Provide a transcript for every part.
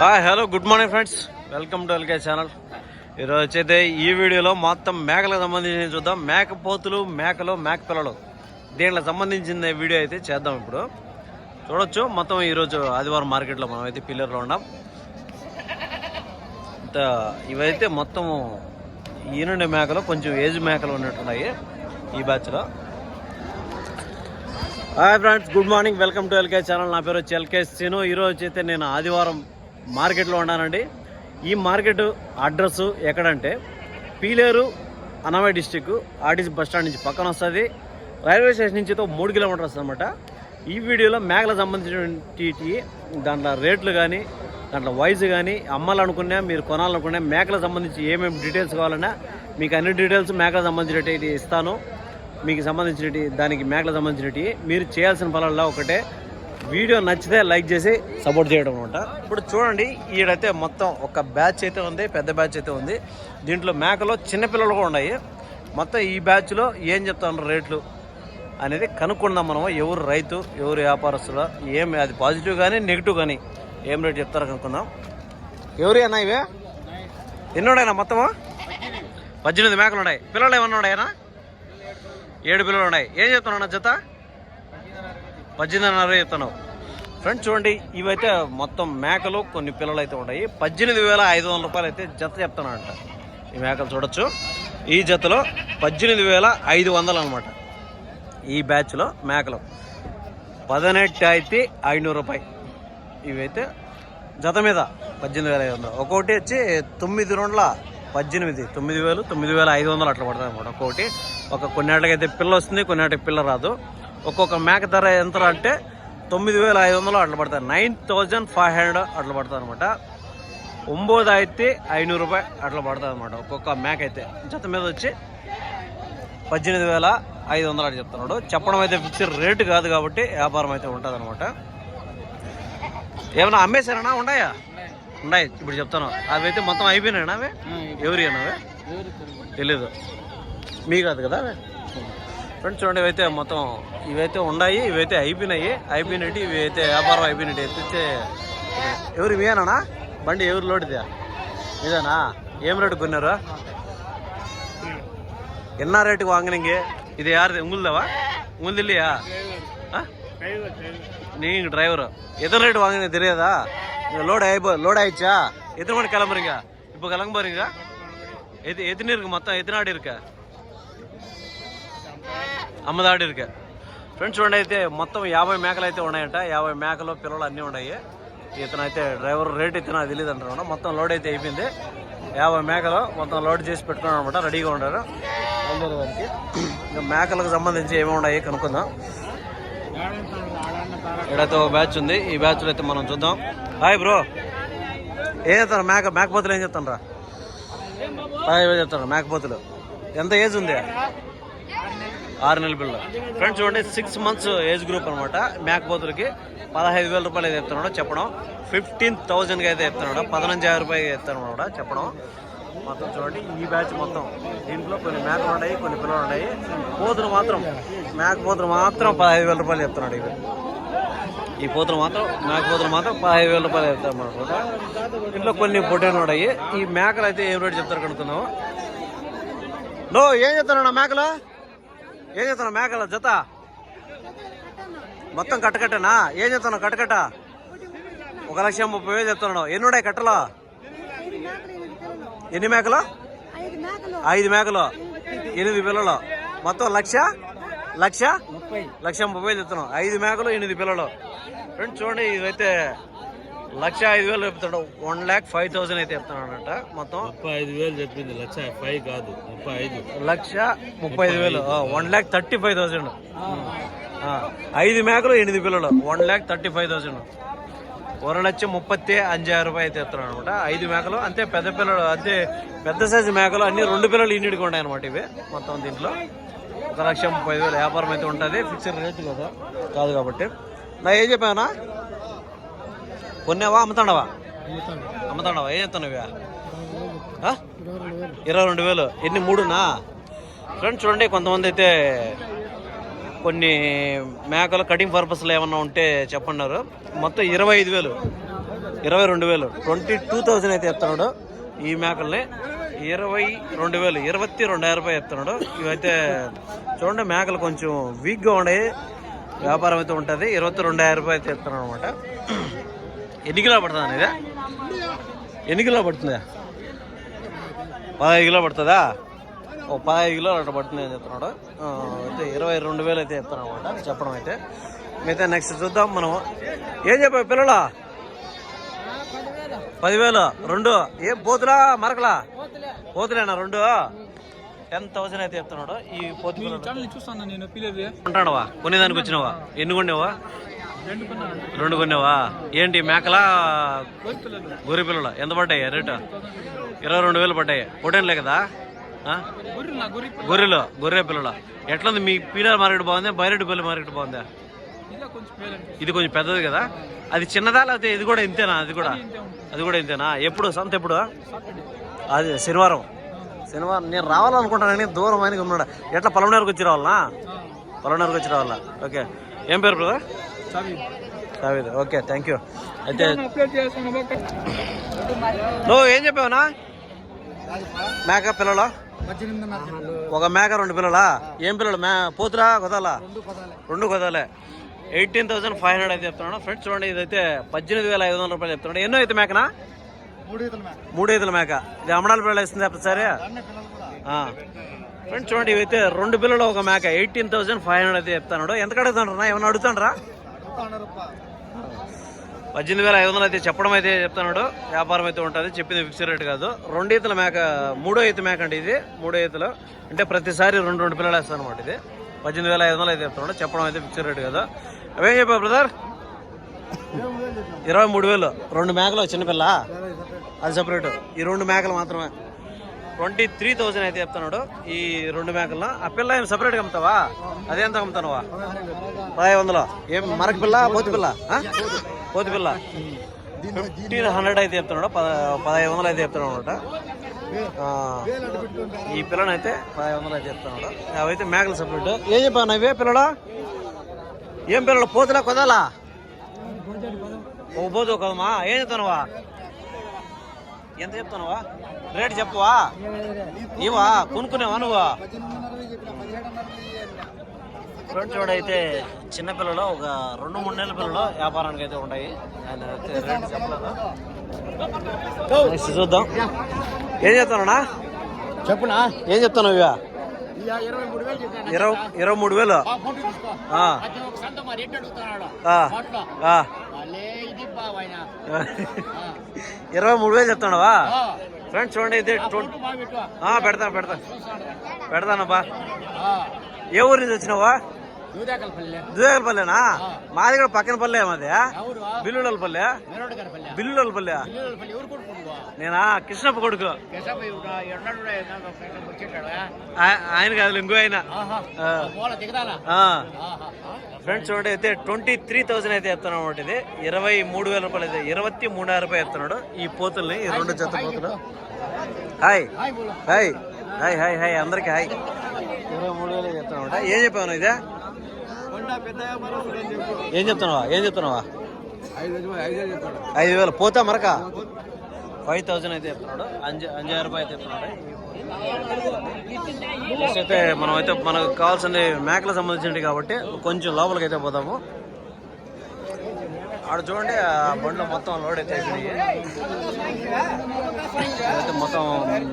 Hello good morning friends welcome to LK channel ఈరోజు వచ్చైతే ఈ వీడియోలో మొత్తం మేకలకు సంబంధించి చూద్దాం. మేక పోతులు మేకలు మేక పిల్లలు. దీనికి సంబంధించిన వీడియో అయితే చేద్దాం ఇప్పుడు. చూడొచ్చు. మొత్తం ఈరోజు ఆదివారం మార్కెట్లో మనం అయితే పిల్లర్లో ఉన్నాం. ఇవైతే మొత్తం ఈనుండి మేకలు కొంచెం ఏజ్ మేకలు ఉన్నట్టున్నాయి ఈ బ్యాచ్లో. Hi friends good morning welcome to LK channel నా పేరు వచ్చి ఎల్కే సీను ఈరోజు అయితే నేను ఆదివారం మార్కెట్లో ఉన్నానండి ఈ మార్కెట్ అడ్రస్ ఎక్కడంటే Peeleru Annamayya district RTC bus stand నుంచి పక్కన వస్తుంది. రైల్వే స్టేషన్ నుంచి మూడు కిలోమీటర్స్ అనమాట ఈ వీడియోలో మేకలకు సంబంధించినటువంటి దాంట్లో రేట్లు కానీ దాంట్లో వయసు కానీ అమ్మాలనుకున్నా మీరు కొనాలనుకున్నా మేకలకు సంబంధించి ఏమేమి డీటెయిల్స్ కావాలన్నా మీకు అన్ని డీటెయిల్స్ మేకలకు సంబంధించినవి ఇస్తాను. మీకు సంబంధించినవి దానికి మేకలకు సంబంధించినవి మీరు చేయాల్సిన పనుల్లో ఒకటే వీడియో నచ్చితే లైక్ చేసి సపోర్ట్ చేయడం అనమాట. ఇప్పుడు చూడండి ఈడైతే మొత్తం ఒక బ్యాచ్ అయితే ఉంది పెద్ద బ్యాచ్ అయితే ఉంది. దీంట్లో మేకలో చిన్నపిల్లలు కూడా ఉన్నాయి. మొత్తం ఈ బ్యాచ్లో ఏం చెప్తాను రేట్లు అనేది కనుక్కుందాం మనం ఎవరు రైతు ఎవరు వ్యాపారస్తులు ఏం అది పాజిటివ్ కానీ నెగిటివ్ కానీ ఏం రేట్ చెప్తారో కనుక్కుందాం. ఎవరి అన్నా ఇవే? ఎన్ని మొత్తము? పద్దెనిమిది మేకలు ఉన్నాయి. పిల్లలు ఏమన్నా ఉన్నాయన్నా ఏడు పిల్లలు ఉన్నాయి. ఏం చెప్తున్నావు అన్న జత? పద్దెనిమిదిన్నర చెప్తున్నావు ఫ్రెండ్స్ చూడండి ఇవైతే మొత్తం మేకలు కొన్ని పిల్లలు అయితే ఉన్నాయి. పద్దెనిమిది వేల ఐదు వందల రూపాయలు అయితే జత చెప్తున్నానంట ఈ మేకలు చూడొచ్చు. ఈ జతలో పద్దెనిమిది వేల ఐదు వందలు అనమాట ఈ బ్యాచ్లో మేకలు. పదినెట్టు అయితే ఐనూరు రూపాయి. ఇవైతే జత మీద పద్దెనిమిది వేల ఐదు వందలు. ఒక్కోటి వచ్చి తొమ్మిది రెండుల పద్దెనిమిది. తొమ్మిది వేలు తొమ్మిది వేల ఐదు వందలు అట్లా పడుతుంది అనమాట ఒక్కోటి. ఒక కొన్నేళ్ళకైతే పిల్ల వస్తుంది కొన్నేళ్ళకి పిల్ల రాదు. ఒక్కొక్క మేక ధర ఎంత అంటే తొమ్మిది వేల ఐదు వందలు అట్లా పడతాయి నైన్ థౌజండ్ ఫైవ్ హండ్రెడ్ అట్లా పడుతుంది అనమాట ఒంబోది అయితే ఐనూరు రూపాయలు అట్లా పడుతుంది అనమాట ఒక్కొక్క మేక అయితే. జత మీద వచ్చి పద్దెనిమిది వేల ఐదు వందలు అని చెప్తున్నాడు. చెప్పడం అయితే ఫిక్స్డ్ రేటు కాదు కాబట్టి వ్యాపారం అయితే ఉంటుంది అనమాట ఏమైనా అమ్మేశారనా? ఉన్నాయా? ఉన్నాయి. ఇప్పుడు చెప్తాను. అవి అయితే మొత్తం అయిపోయినాయనా అవి? ఎవరి అవి తెలీదు. మీ కాదు కదా అవి? ఫ్రెండ్స్ చూడండి ఇవైతే మొత్తం ఇవైతే ఉన్నాయి ఇవైతే అయిపోయినాయి అయిపోయినట్టు ఇవి అయితే వ్యాపారం అయిపోయినట్టు ఎత్తితే ఎవరు మీయేనా బండి ఎవరు లోడిదా ఇదేనా ఏం రేటు కొన్నారు என்ன ரேட்டுக்கு வாங்குனீங்க இது யாரு உங்களுதவா உங்களுது இல்லையா ஆ? நீங்க டிரைவர் எத்தனை ரேட் வாங்குனீங்க தெரியாதா இங்க லோட் ஆயி லோட் ஆயிடுச்சா எத்தனை மணிக்கு கிளம்புறீங்க இப்போ கிளம்ப போறீங்க எது எத்தனை இருக்கு மொத்தம் எத்தனை ஆடு இருக்கு అమ్మది ఫ్రెండ్స్ చూడండి అయితే మొత్తం యాభై మేకలు అయితే ఉన్నాయంట. యాభై మేకలు పిల్లలు అన్నీ ఉన్నాయి. ఇతను అయితే డ్రైవర్ రేట్ ఇతను అది తెలియదు అంటారు మొత్తం లోడ్ అయితే అయిపోయింది. యాభై మేకలు మొత్తం లోడ్ చేసి పెట్టుకున్నాను అనమాట రెడీగా ఉన్నారు. ఇంకా మేకలకు సంబంధించి ఏమి ఉన్నాయి కనుక్కుందాం. ఇక్కడైతే ఒక బ్యాచ్ ఉంది. ఈ బ్యాచ్లో అయితే మనం చూద్దాం. Hi bro. ఏం చెప్తారు మేక మేకపోతులు ఏం చెప్తాను రా? చెప్తాను మేకపోతులు ఎంత ఏజ్ ఉంది? ఆరు నెలల పిల్లలు. ఫ్రెండ్స్ చూడండి సిక్స్ మంత్స్ ఏజ్ గ్రూప్ అనమాట మేకపోతులకి పదహైదు వేల రూపాయలు అయితే చెప్తున్నాడు చెప్పడం. ఫిఫ్టీన్ థౌజండ్కి అయితే ఎత్తున్నాడు పదనంజు యాభై రూపాయలు ఎత్తున్నాడు చెప్పడం. మొత్తం చూడండి ఈ బ్యాచ్ మొత్తం. దీంట్లో కొన్ని మేకలు ఉన్నాయి కొన్ని పిల్లలు ఉన్నాయి. పోతులు మాత్రం మేకపోతులు మాత్రం పదహైదు వేల రూపాయలు చెప్తున్నాడు ఇవి ఈ పోతులు మాత్రం మేక పోతులు మాత్రం పదహైదు వేల రూపాయలు చెప్తాం అనమాట ఇంట్లో కొన్ని పొట్టేను ఉన్నాయి. ఈ మేకలు అయితే ఏం రేటు చెప్తారు కనుక్కున్నాము నో ఏం చెప్తాను మేకలు? ఏం చెప్తాను మేకల జత? మొత్తం కట్టకట్టనా? ఏం చెప్తాను కట్టకట్ట? ఒక లక్ష ముప్పై వేలు చెప్తున్నాడు. ఎన్ని ఉన్నాయి కట్టలో? ఎన్ని మేకలు? ఐదు మేకలు. ఐదు మేకలు ఎనిమిది పిల్లలు. మొత్తం లక్ష? లక్ష? లక్ష ముప్పై వేలు చెప్తున్నాం ఐదు మేకలు ఎనిమిది పిల్లలు. ఫ్రెండ్స్ చూడండి ఇదైతే లక్ష ఐదు వేలు చెప్తాడు. వన్ ల్యాక్ ఫైవ్ థౌసండ్ అయితే చెప్తున్నాడంట. మొత్తం ముప్పై ఐదు వేలు చెప్పింది. లక్ష ఫైవ్ కాదు. ముప్పై ఐదు. లక్ష ముప్పై ఐదు వేలు. One lakh thirty five thousand. ఐదు మేకలు ఎనిమిది పిల్లలు. One lakh thirty five thousand. ఒక లక్ష ముప్పత్తి అంజాయిరం రూపాయలు అయితే ఎత్తున్నాడు అనమాట ఐదు మేకలు అంతే పెద్ద పిల్లలు అంతే పెద్ద సైజు మేకలు అన్ని రెండు పిల్లలు ఇన్నిటికి ఉన్నాయి అనమాట ఇవి మొత్తం దీంట్లో. ఒక లక్ష ముప్పై ఐదు వేలు వ్యాపారం అయితే ఉంటుంది. ఫిక్స్డ్ రేట్ కదా. కాదు కాబట్టి. నా ఏం చెప్పానా? కొన్నావా అమ్ముతాడవా అమ్ముతాడవా ఏం ఆ? ఇరవై రెండు వేలు. ఎన్ని? మూడునా? ఫ్రెండ్స్ చూడండి కొంతమంది అయితే కొన్ని మేకలు కటింగ్ పర్పస్లో ఏమన్నా ఉంటే చెప్పన్నారు. మొత్తం ఇరవై ఐదు వేలు. ఇరవై రెండు వేలు. ట్వంటీ టూ థౌజండ్ అయితే చెప్తున్నాడు ఈ మేకల్ని. ఇరవై రెండు వేలు. ఇరవై రెండాయిరం రూపాయలు చెప్తున్నాడు ఇవైతే చూడండి మేకలు కొంచెం వీక్గా ఉన్నాయి. వ్యాపారం అయితే ఉంటుంది. ఇరవై రెండాయిరం రూపాయలు అయితే చెప్తున్నాడు అనమాట ఎన్ని కిలో పడుతుంది ఇది ఎన్ని కిలో పడుతుందా? పదహైదు కిలో పడుతుందా? ఓ పదహైదు కిలోలు అట్లా పడుతుంది అని చెప్తున్నాడు. అయితే ఇరవై రెండు వేలు అయితే చెప్తాను అనమాట చెప్పడం అయితే. మిగతా నెక్స్ట్ చూద్దాం మనం ఏం చెప్పావు పిల్లలా? పదివేలు. రెండు. ఏం పోతులా మరకలా? పోతులేనా రెండు? టెన్ థౌసండ్ అయితే చెప్తున్నాడు ఈ పోతు అంటాడవా కొనేదానికి వచ్చినావా? ఎన్ని కొన్నావా రెండు కొన్నావా ఏంటి మేకలా? గొర్రె పిల్లలు. ఎంత పడ్డాయి రేటు? ఇరవై రెండు వేలు పడ్డాయి. ఒకటేనులే కదా? గొర్రెలు గొర్రె పిల్లలు. ఎట్లుంది? మీ పీనర్ మార్కెట్ బాగుందా? బైరెడ్డిపల్లి మార్కెట్ బాగుందా? ఇది కొంచెం పెద్దది కదా? అది చిన్నదా? లేకపోతే ఇది కూడా ఇంతేనా? అది కూడా? అది కూడా ఇంతేనా? ఎప్పుడు? సంత ఎప్పుడు? అది శనివారం. శనివారం. నేను రావాలనుకుంటాను కానీ దూరం అని ఉన్నాడు. ఎట్లా? పొలంనేరుకు వచ్చి రావాలనా? పొలంనేరుకు వచ్చి రావాలా? ఓకే. ఏం పేరు బ్రదర్? చవి కావేది ఓకే థ్యాంక్ యూ అయితే నువ్వు ఏం చెప్పావునా? మేక పిల్లలు? ఒక మేక రెండు పిల్లలా? ఏం పిల్లలు? మే పోతురా కొదాలా రెండు కొదాలే ఎయిటీన్ థౌసండ్ ఫైవ్ హండ్రెడ్ అయితే చెప్తున్నాడు ఫ్రెండ్స్ చూడండి ఇదైతే పద్దెనిమిది వేల ఐదు వందల రూపాయలు చెప్తున్నాడు. ఎన్నో అయితే మేకనా? మూడు ఈతల మేక. మూడు ఐదుల మేక. ఇది అమ్మడాల పిల్లలు ఇస్తుంది అప్పుడు సరే? ఫ్రెండ్స్ చూడండి ఇవైతే రెండు పిల్లలు ఒక మేక. ఎయిటీన్ థౌసండ్ ఫైవ్ హండ్రెడ్ అయితే చెప్తాడు ఎంత అడుగుతాడు ఏమన్నా అడుగుతాండ్రా? పద్దెనిమిది వేల ఐదు వందలు అయితే చెప్పడం అయితే చెప్తున్నాడు. వ్యాపారం అయితే ఉంటుంది. చెప్పింది ఫిక్స్ రేట్ కాదు. రెండు ఈతల మేక మూడో ఈత మేక అండి ఇది. మూడో ఈతలు. అంటే ప్రతిసారి రెండు రెండు పిల్లలు వేస్తాను అనమాట ఇది. పద్దెనిమిది వేల ఐదు వందలు అయితే చెప్తున్నాడు. చెప్పడం అయితే ఫిక్స్ రేట్ కాదు. అవేం చెప్పావు బ్రదర్ ఇరవై మూడు వేలు. రెండు మేకలు చిన్నపిల్ల అది సపరేట్ ఈ రెండు మేకలు మాత్రమే. ట్వంటీ త్రీ థౌజండ్ అయితే చెప్తున్నాడు. ఈ రెండు మేకల్లో ఆ పిల్ల ఏం సపరేట్గా అమ్ముతావా? అదేంత అమ్ముతానువా? పదహైదు వందలు? ఏం మరక పిల్ల పోతి పిల్ల? పోతి పిల్ల. ఫిఫ్టీన్ హండ్రెడ్ అయితే చెప్తున్నాడు. పద పదహైదు వందలు అయితే చెప్తున్నాడు అనమాట. ఈ పిల్లని అయితే పదహైదు వందలు అయితే చెప్తున్నాడు. అవైతే మేకలు సపరేట్ ఏం చెప్పాను ఇవే పిల్లలు? ఏం పిల్లలు? పోతులా కొదలా ఓ పోతు కదమ్మా ఏం చెప్తానువా ఎంత చెప్తానువా రేట్ చెప్పవా? ఇవా కొనుక్కునేవా నువ్వు? ఫ్రెండ్స్ చూడైతే చిన్నపిల్లలు ఒక రెండు మూడు నెలల పిల్లలు వ్యాపారానికి అయితే ఉన్నాయి ఆయన రేట్ చెప్పలేదు? నెక్స్ట్ చూద్దాం. ఏం చెప్తానా చెప్పునా? ఏం చెప్తాను ఇవా? ఇరవై ఇరవై మూడు వేలు? ఇరవై మూడు వేలు చెప్తానవా ఫ్రెండ్స్ చూడండి అయితే ట్వం- ఫోటో బాగా పెట్టు. ఆ, పెడతా పెడతా. చూస్తాడు పెడతానబ్బా ఏ ఊరి నుంచి వచ్చినావా? దూదాకల పల్లె దువేగలపల్లెనా మాది కూడా పక్కన పల్లె మాది. ఎవరు? బిల్లుడల పల్లె గారి పల్లె నేనా? కృష్ణప్ప కొడుకు. ఆయన కాదు ఇంకో ఆయన. ఫ్రెండ్స్ చూడండి అయితే ట్వంటీ త్రీ థౌసండ్ అయితే చెప్తాను అనమాట ఇది. ఇరవై మూడు వేల రూపాయలు అయితే ఇరవై మూడాయిరం రూపాయలు చెప్తున్నాడు ఈ పోతుల్ని ఈ రెండు జత పోతులు. Hi. Hi hi. Hi hi అందరికి హాయ్. ఇరవై మూడు వేలు చెప్తాను ఏం చెప్పాను ఇదే? ఏం చెప్తున్నావా? ఏం చెప్తున్నావా? ఐదు వేలు పోతా మరక? ఫైవ్ థౌసండ్ అయితే చెప్తున్నాడు. అంజ అంజాయిరం రూపాయలు అయితే చెప్తున్నాడు. నెక్స్ట్ అయితే మనం అయితే మనకు కావాల్సింది మేకలకు సంబంధించినవి కాబట్టి కొంచెం లోపలికి అయితే పోదాము. ఆడ చూడండి ఆ బండ్లో మొత్తం లోడ్ అయితే అయిపోయినాయి. అయితే మొత్తం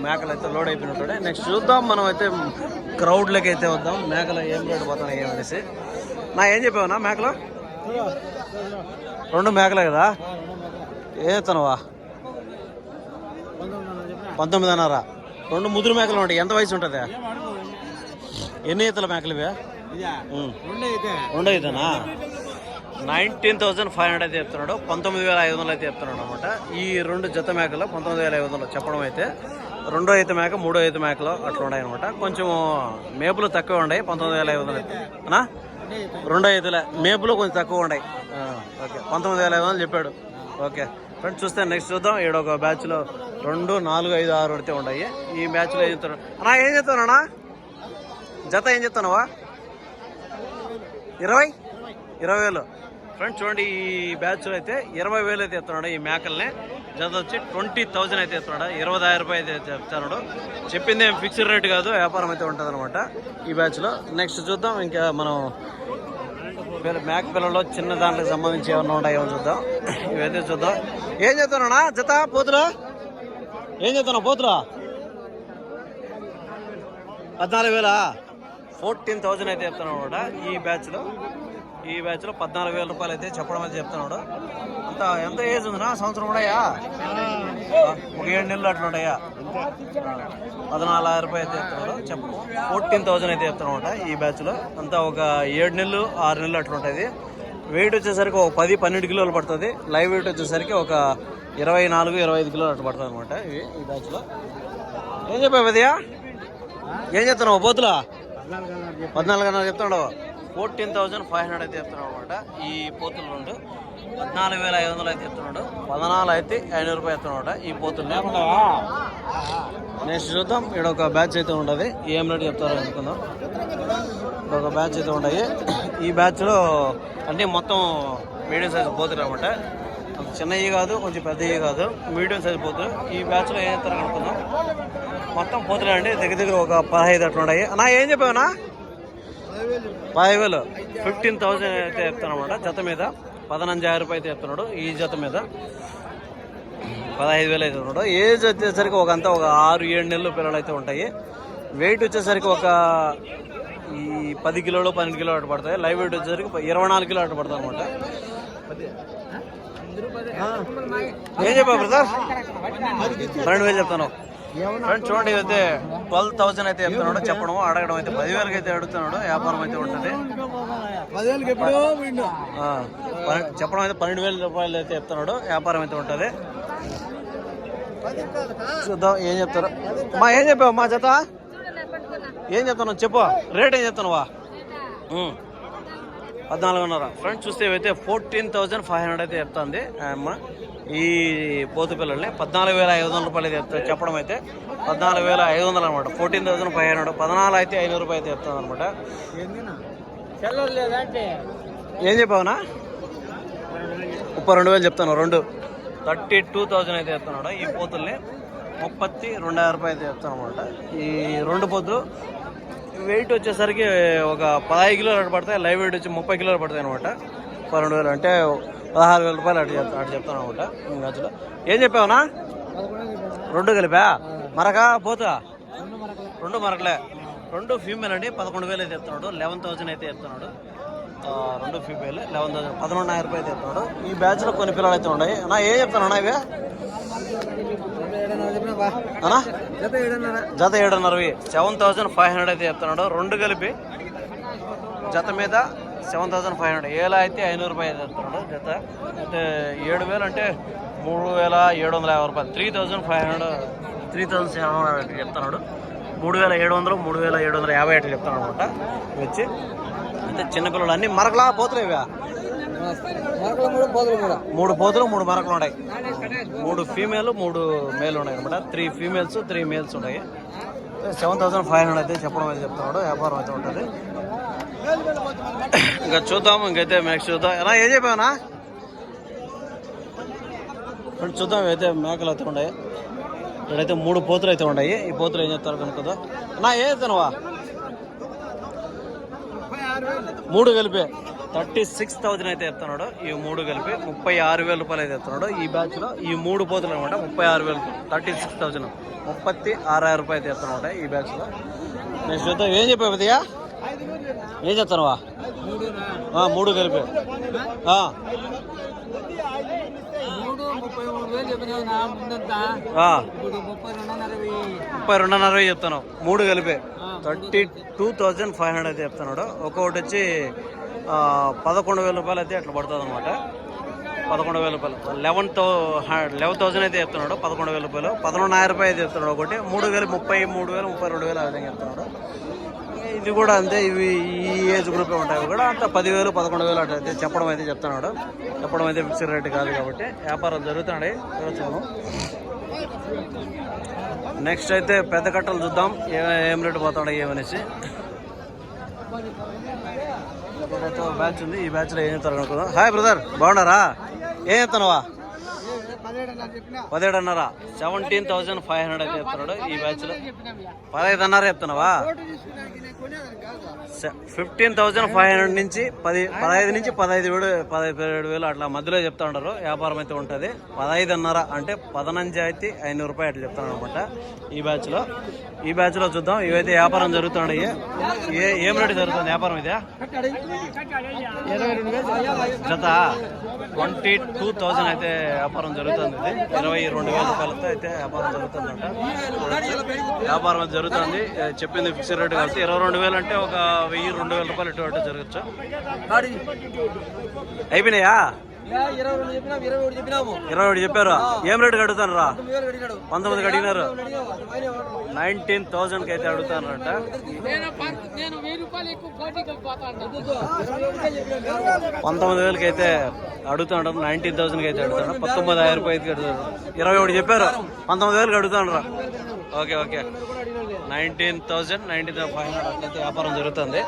మేకలు అయితే లోడ్ అయిపోయినట్టు నెక్స్ట్ చూద్దాం మనం అయితే క్రౌడ్లోకి అయితే వద్దాం. మేకలు ఏం రేటు పోతున్నాయి ఏమనేసి నా ఏం చెప్పావునా? మేకలు? రెండు మేకలే కదా? ఏ చెప్తానవా పంతొమ్మిదిన్నర రెండు ముదురు మేకలు ఉంటాయి. ఎంత వయసు ఉంటుంది? ఎన్ని ఈతల మేకలు ఇవే? ఉం. రెండు అయితేనా నైన్టీన్ థౌసండ్ ఫైవ్ హండ్రెడ్ అయితే చెప్తున్నాడు. పంతొమ్మిది వేల ఐదు వందలు అయితే చెప్తున్నాడు అనమాట ఈ రెండు జత మేకలు పంతొమ్మిది వేల ఐదు వందలు చెప్పడం అయితే రెండో ఐదు మేక మూడో ఐదు మేకలు అట్లా ఉన్నాయి అనమాట కొంచెం మేపులు తక్కువ ఉన్నాయి పంతొమ్మిది వేల ఐదు వందలు అయితే. రెండో ఐదుల. మేపులు కొంచెం తక్కువ ఉన్నాయి ఓకే. పంతొమ్మిది వేల ఐదు వందలు చెప్పాడు. ఓకే. ఫ్రెండ్స్ చూస్తే నెక్స్ట్ చూద్దాం. ఈడ ఒక బ్యాచ్లో రెండు నాలుగు ఐదు ఆరు అయితే ఉన్నాయి ఈ బ్యాచ్లో ఏం చెప్తాడు? అన్నా ఏం చెప్తానన్నా జత ఏం చెప్తానవా ఇరవై? ఇరవై వేలు. ఫ్రెండ్స్ చూడండి ఈ బ్యాచ్లో అయితే ఇరవై వేలు అయితే ఎత్తున్నాడు ఈ మేకల్ని. జత వచ్చి ట్వంటీ థౌజండ్ అయితే ఎత్తున్నాడు ఇరవై రూపాయలు అయితే చెప్తున్నాడు. చెప్పింది ఏం ఫిక్స్డ్ రేట్ కాదు వ్యాపారం అయితే ఉంటుంది అనమాట ఈ బ్యాచ్లో నెక్స్ట్ చూద్దాం ఇంకా మనం మేక పిల్లలు చిన్న దాంట్లకు సంబంధించి ఏమన్నా ఉన్నాయో చూద్దాం. ఇవైతే చూద్దాం. ఏం చెప్తున్నా జత పోతురా? ఏం చెప్తున్నావు పోతురా? పద్నాలుగు వేలా? ఫోర్టీన్ థౌజండ్ అయితే చెప్తున్నాడు అనమాట ఈ బ్యాచ్లో ఈ బ్యాచ్లో పద్నాలుగు వేల రూపాయలు అయితే చెప్పడం అని చెప్తున్నాడు. అంత ఎంత ఏజ్ ఉందినా? సంవత్సరం ఉన్నాయా ఒక ఏడు నెలలు అట్లా ఉంటాయా పద్నాలుగు రూపాయలు అయితే చెప్తున్నాడు. చెప్పడం ఫోర్టీన్ థౌజండ్ అయితే చెప్తున్నాడు ఈ బ్యాచ్లో అంతా ఒక ఏడు నెలలు ఆరు నెలలు అట్లా ఉంటుంది. వెయిట్ వచ్చేసరికి ఒక పది పన్నెండు కిలోలు పడుతుంది. లైవ్ వెయిట్ వచ్చేసరికి ఒక ఇరవై నాలుగు ఇరవై ఐదు కిలోలు అట్లా పడుతుంది అనమాట ఇవి ఈ బ్యాచ్లో ఏం చెప్పావు పెద్దయా ఏం చెప్తున్నావు? పోతులా? పద్నాలుగు అన్నారు చెప్తున్నాడు. ఫోర్టీన్ థౌజండ్ ఫైవ్ హండ్రెడ్ అయితే చెప్తున్నాడు అనమాట ఈ పోతులు రెండు పద్నాలుగు వేల ఐదు వందలు అయితే చెప్తున్నాడు పద్నాలుగు అయితే ఐనూరు రూపాయలు చెప్తున్నాడు ఈ పోతులు. నెక్స్ట్ చూద్దాం. ఇక్కడ ఒక బ్యాచ్ అయితే ఉండదు. ఏం రేట్ చెప్తారో అనుకుందాం. ఇక్కడ ఒక బ్యాచ్ అయితే ఉన్నాయి ఈ బ్యాచ్లో అంటే మొత్తం మీడియం సైజ్ పోతులు అనమాట చిన్నవి కాదు కొంచెం పెద్దవి కాదు. మీడియం సైజ్ పోతులు. ఈ బ్యాచ్లో ఏం చెప్తారో అనుకుందాం మొత్తం పోతులు అండి. దగ్గర దగ్గర ఒక పదహైదు అట్లా ఉన్నాయి. అన్నా ఏం చెప్పావునా పదహైదు ఫిఫ్టీన్ థౌసండ్ అయితే చెప్తానమాట జత మీద పదనంజాయిరం రూపాయలు అయితే చెప్తున్నాడు ఈ జత మీద. పదహైదు వేలు అయితే ఉన్నాడు. ఏజ్ వచ్చేసరికి ఒక అంతా ఒక ఆరు ఏడు నెలలు పిల్లలు అయితే ఉంటాయి. వెయిట్ వచ్చేసరికి ఒక ఈ పది కిలోలు పన్నెండు కిలో అటు పడతాయి. లైవ్ వెయిట్ వచ్చేసరికి ఇరవై నాలుగు కిలో అటు పడతాయి అనమాట ఏం చెప్పావు బ్రదర్? పన్నెండు వేలు చెప్తాను ఫ్రెండ్ చూడండి అయితే ట్వెల్వ్ థౌసండ్ అయితే చెప్తున్నాడు. చెప్పడం అడగడం అయితే పదివేలకి అయితే అడుగుతున్నాడు. వ్యాపారం అయితే ఉంటుంది. చెప్పడం అయితే పన్నెండు వేల రూపాయలు అయితే చెప్తున్నాడు. వ్యాపారం అయితే ఉంటుంది. చూద్దాం ఏం చెప్తారు? మా ఏం చెప్పావు? మా జత? ఏం చెప్తున్నావు? చెప్పు. రేట్ ఏం చెప్తున్నావా. పద్నాలుగున్నర. ఫ్రెండ్స్ చూస్తే అయితే ఫోర్టీన్ థౌజండ్ ఫైవ్ హండ్రెడ్ అయితే చెప్తుంది. అమ్మ. ఈ పోతు పిల్లల్ని పద్నాలుగు వేల ఐదు వందల రూపాయలు అయితే చెప్పడం అయితే పద్నాలుగు వేల ఐదు వందలు అనమాట ఫోర్టీన్ థౌసండ్ ఫైవ్ హండ్రెడ్. పద్నాలుగు అయితే ఐనూరు రూపాయలు అయితే చెప్తాను అనమాట ఏం చెప్పావునా? ముప్పై రెండు వేలు చెప్తాను రెండు. థర్టీ టూ థౌజండ్ అయితే చెప్తున్నాడు ఈ పోతుల్ని ముప్పత్తి వేల రూపాయలు అయితే చెప్తాను అనమాట ఈ రెండు పోతులు వెయిట్ వచ్చేసరికి ఒక పదహైదు కిలోలు పడతాయి లైవ్ వెయిట్ వచ్చి ముప్పై కిలోలు పడతాయి అనమాట పన్నెండు వేలు. అంటే పదహారు వేల రూపాయలు అటు చెప్తా అటు చెప్తాను అనమాట గజలో ఏం చెప్పావునా? రెండు కలిపా మరక? పోతా? రెండు మరకలే. రెండు ఫీమేల్ అండి పదకొండు వేలు అయితే చెప్తున్నాడు. లెవెన్ థౌసండ్ అయితే చెప్తున్నాడు. రెండు ఫీమేల్ లెవెన్ థౌసండ్ పదకొండున్నర రూపాయలు అయితే చెప్తున్నాడు. ఈ బ్యాచ్లో కొన్ని పిల్లలు అయితే ఉన్నాయి. అన్నా ఏం చెప్తాను అన్నా ఇవే? అన్నా? జత జత ఏడున్నరవి. సెవెన్ థౌసండ్ ఫైవ్ హండ్రెడ్ అయితే చెప్తున్నాడు. రెండు కలిపి జత మీద సెవెన్ థౌసండ్ ఫైవ్ హండ్రెడ్. ఏలా అయితే ఐనూరు రూపాయలు చేస్తున్నాడు జత. అంటే ఏడు వేలు అంటే మూడు వేల ఏడు వందల యాభై రూపాయలు. Three thousand five hundred three thousand seven hundred చెప్తున్నాడు. మూడు వేల ఏడు వందలు మూడు వేల ఏడు వందల యాభై అట్లా చెప్తాను అనమాట వచ్చి. అంటే చిన్నపిల్లలు అన్ని మరకలా పోతులు ఇవా. మూడు పోతులు మూడు మరకలు ఉన్నాయి. మూడు ఫీమేల్ మూడు మేల్ ఉన్నాయి అనమాట త్రీ ఫీమేల్స్ త్రీ మేల్స్ ఉన్నాయి. సెవెన్ థౌసండ్ ఫైవ్ హండ్రెడ్ అయితే చెప్పడం అయితే చెప్తున్నాడు. వ్యాపారం అయితే ఉంటుంది. ఇంకా చూద్దాం ఇంకైతే మేక చూద్దాం. ఎలా ఏం చెప్పావునా ఇప్పుడు చూద్దాం అయితే మేకలు అయితే ఉన్నాయి. ఇక్కడైతే మూడు పోతులు అయితే ఉన్నాయి. ఈ పోతులు ఏం చెప్తారు కనుక్కుందాం నా ఏ చెప్తానువా మూడు కలిపి. థర్టీ సిక్స్ థౌజండ్ అయితే చెప్తున్నాడు. ఈ మూడు కలిపి ముప్పై ఆరు వేల రూపాయలు అయితే చెప్తున్నాడు. ఈ బ్యాచ్లో ఈ మూడు పోతులు అనమాట ముప్పై ఆరు వేలు థర్టీ సిక్స్ థౌజండ్. ముప్పై ఆరు రూపాయలు అయితే చెప్తున్నాడు ఈ బ్యాచ్లో. నేను చూద్దాం ఏం చెప్పావు ఏం చెప్తానువా మూడు కలిపి. ముప్పై రెండున్నర చెప్తాను. మూడు కలిపి. Thirty two thousand five hundred అయితే చెప్తున్నాడు ఒక్కొక్కటి వచ్చి పదకొండు వేల రూపాయలు అయితే అట్లా పడుతుంది అనమాట పదకొండు వేల రూపాయలు. లెవెన్ థౌ లెవెన్ థౌసండ్ అయితే చెప్తున్నాడు పదకొండు వేల రూపాయలు. పదకొండున్నర రూపాయలు అయితే చెప్తున్నాడు ఒకటి మూడు వేలు ముప్పై మూడు వేలు ముప్పై రెండు వేలు ఆ విధంగా చెప్తున్నాడు ఇది కూడా అంతే ఇవి ఈ ఏజ్ గ్రూప్ ఉంటాయి కూడా. అంత పదివేలు పదకొండు వేలు అట్లా అయితే చెప్పడం అయితే చెప్తున్నాడు. చెప్పడం అయితే ఫిక్స్డ్ రేట్ కాదు కాబట్టి వ్యాపారం జరుగుతున్నాయి చూడొచ్చు నెక్స్ట్ అయితే పెద్ద కట్టలు చూద్దాం. ఏ- ఏం రేటు పోతాడు ఏమనేసి ఒక బ్యాచ్ ఉంది. ఈ బ్యాచ్లో ఏం చెప్తారు అనుకుందాం. హాయ్ బ్రదర్ బాగున్నారా? ఏం చెప్తున్నావా? పదిహేడున్నర సెవెంటీన్ థౌసండ్ ఫైవ్ హండ్రెడ్ అయితే చెప్తున్నాడు ఈ బ్యాచ్లో. పదహైదున్నర చెప్తున్నావా? ఫిఫ్టీన్ థౌసండ్ ఫైవ్ హండ్రెడ్ నుంచి పది పదహైదు నుంచి పదహైదు వేలు పదహైదు పదిహేడు వేలు అట్లా మధ్యలో చెప్తా ఉంటారు. వ్యాపారం అయితే ఉంటుంది. పదహైదున్నర అంటే పదనంజాయితీ ఐనూరు రూపాయలు అట్లా చెప్తాను అనమాట ఈ బ్యాచ్లో. ఈ బ్యాచ్లో చూద్దాం. ఇవైతే వ్యాపారం జరుగుతున్నాయి ఏ ఏం రేటు జరుగుతుంది వ్యాపారం ఇదే? జత? ట్వంటీ టూ థౌజండ్ అయితే వ్యాపారం జరుగుతుంది. ఇది ఇరవై రెండు వేల రూపాయలతో అయితే వ్యాపారం జరుగుతుందంట. వ్యాపారం అయితే జరుగుతుంది. చెప్పింది ఫిక్స్డ్ రేట్ కాబట్టి ఇరవై రెండు వేలు అంటే ఒక వెయ్యి రెండు వేల రూపాయలు ఇటువంటి జరగచ్చు. అయిపోయినాయా? ఇరవై ఒకటి చెప్పారు. ఏం రేటు అడుగుతాను రా తొమ్మిది వేలు అడిగినాడు పంతొమ్మిదికి అడిగినారు? నైన్టీన్ అయితే పోతాను. ఇరవై ఒకటి చెప్పినాము పంతొమ్మిది వేలకి అయితే అడుగుతాడు నైన్టీన్ థౌసండ్కి అయితే అడుగుతాడు పంతొమ్మిది ఆయిరం రూపాయలకి అడుగుతాడు ఇరవై ఒకటి చెప్పారు. పంతొమ్మిది వేలకి అడుగుతాడు రా okay okay. Nineteen thousand nineteen five hundred అట్లయితే వ్యాపారం జరుగుతుంది.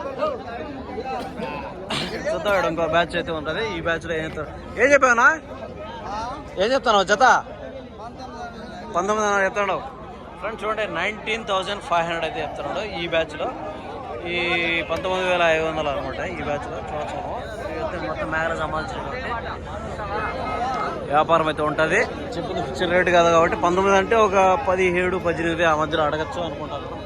చూద్దాం ఇంకో బ్యాచ్ అయితే ఉంటుంది. ఈ బ్యాచ్లో ఏం చెప్తారు? ఏం చెప్పావునా ఏం చెప్తాను జత? పంతొమ్మిది వందల చెప్తాడు ఫ్రెండ్స్ చూడండి నైన్టీన్ థౌసండ్ ఫైవ్ హండ్రెడ్ అయితే చెప్తున్నాడు ఈ బ్యాచ్లో ఈ పంతొమ్మిది వేల ఐదు వందలు అనమాట ఈ బ్యాచ్లో చూడొచ్చు ఇదైతే మొత్తం మ్యారేజ్ సంబంధించినటువంటి వ్యాపారం అయితే ఉంటుంది. చెప్పింది ఫిక్స్డ్ రేట్ కాదు కాబట్టి పంతొమ్మిది అంటే ఒక పదిహేడు పద్దెనిమిది ఆ మధ్యలో అడగచ్చు అనుకుంటాను.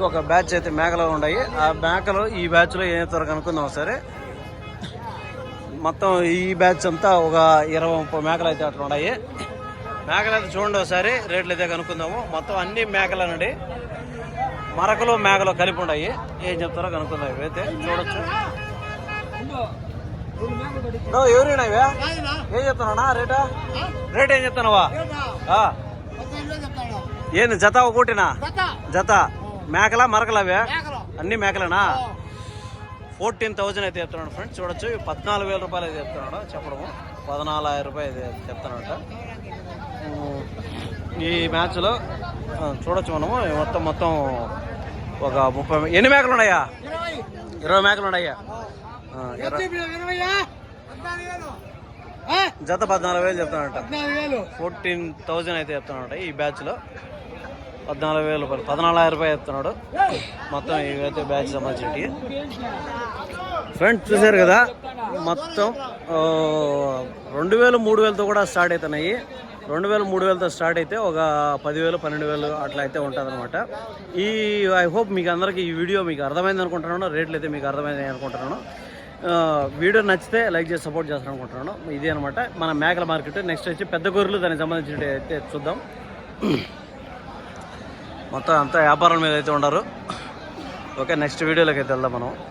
ఇంకొక బ్యాచ్ అయితే మేకలు ఉన్నాయి ఆ మేకలు ఈ బ్యాచ్లో ఏం చెప్తారో కనుక్కుందాం సరే మొత్తం ఈ బ్యాచ్ అంతా ఒక ఇరవై ముప్పై మేకలు అయితే అట్లా ఉన్నాయి మేకలు అయితే చూడండి ఒకసారి రేట్లు అయితే కనుక్కుందాము. మొత్తం అన్ని మేకలు అనండి మరకలు మేకలు కలిపి ఉన్నాయి ఏం చెప్తారో కనుక్కుందాం ఇవైతే. చూడొచ్చు. ఎవరైనా ఏం చెప్తున్నానా రేటా? రేట్ ఏం చెప్తున్నావా? ఆ. ఏంది జత ఒకటినా జత. మేకలా మరకలా అవే? అన్ని మేకలేనా? ఫోర్టీన్ థౌజండ్ అయితే చెప్తున్నాడు ఫ్రెండ్స్ చూడొచ్చు. పద్నాలుగు వేల రూపాయలు అయితే చెప్తున్నాడు చెప్పడము. పద్నాలుగు రూపాయలు అయితే చెప్తానంట ఉమ్, ఈ మ్యాచ్లో చూడొచ్చు మనము. మొత్తం మొత్తం ఒక ముప్పై ఎన్ని మేకలు ఉన్నాయా? ఇరవై. మేకలు ఉన్నాయా? జత పద్నాలుగు వేలు చెప్తానంట ఫోర్టీన్ థౌజండ్ అయితే చెప్తున్నాడు ఈ బ్యాచ్లో. పద్నాలుగు వేలు రూపాయలు పద్నాలుగు రూపాయలు చెప్తున్నాడు మొత్తం ఇవైతే బ్యాచ్ సంబంధించి ఫ్రెండ్స్ చూశారు కదా మొత్తం రెండు వేలు మూడు వేలతో కూడా స్టార్ట్ అవుతున్నాయి. రెండు వేలు మూడు వేలతో స్టార్ట్ అయితే ఒక పదివేలు పన్నెండు వేలు అట్లా అయితే ఉంటుంది అనమాట ఈ ఐ హోప్ మీకు అందరికీ ఈ వీడియో మీకు అర్థమైంది అనుకుంటున్నాను. రేట్లు అయితే మీకు అర్థమైంది అనుకుంటున్నాను. వీడియో నచ్చితే లైక్ చేసి సపోర్ట్ చేస్తాను అనుకుంటున్నాను. ఇదే అనమాట మన మేకల మార్కెట్. నెక్స్ట్ వచ్చి పెద్ద గొర్రెలు దానికి సంబంధించిన అయితే చూద్దాం. మొత్తం అంతా వ్యాపారం మీద అయితే ఉండరు ఓకే నెక్స్ట్ వీడియోలోకి అయితే వెళ్దాం మనం.